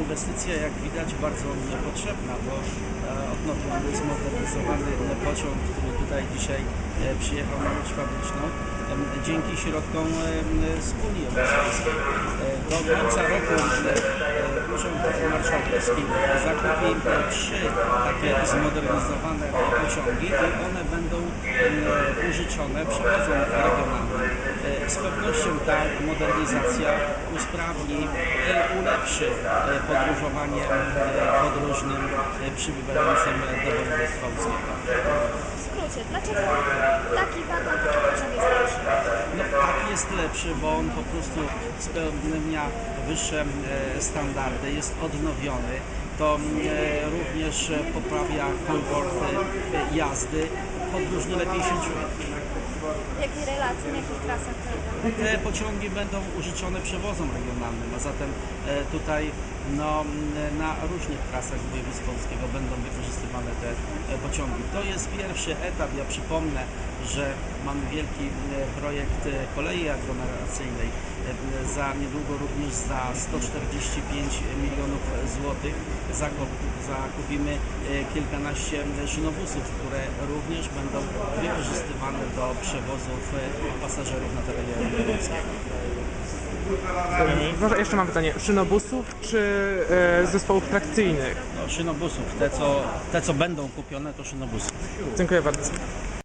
inwestycja, jak widać, bardzo potrzebna, bo e, odnowimy zmodernizowany pociąg, który tutaj dzisiaj e, przyjechał na Łódź Fabryczną dzięki środkom z Unii Europejskiej. E, Do końca roku e, Urząd Marszałkowski zakupi e, trzy takie zmodernizowane pociągi i one będą użyczone przewozom regionalnym. E, Z pewnością ta modernizacja usprawni i ulepszy e, podróżowanie e, podróżnym e, przybywającym do województwa łódzkiego. W skrócie, dlaczego taki wagon, taki pociąg jest lepszy? No, tak jest lepszy, bo on po prostu spełnia wyższe e, standardy, jest odnowiony. To e, również e, poprawia komfort e, jazdy. Podróżny lepiej się czuje. W jakiej relacji, na jakich trasach to? Te pociągi będą użyczone przewozom regionalnym, a zatem e, tutaj no, na różnych trasach województwa łódzkiego będą wykorzystywane pociągi. To jest pierwszy etap. Ja przypomnę, że mamy wielki e, projekt e, kolei aglomeracyjnej. E, Za niedługo również za 145 milionów złotych zakup- zakupimy kilkanaście szynobusów, które również będą wykorzystywane do przewozów pasażerów na terenie wojewódzkiego. Może jeszcze mam pytanie, szynobusów czy e, zespołów trakcyjnych? No, szynobusów, te co, te co będą kupione to szynobusy. Dziękuję bardzo.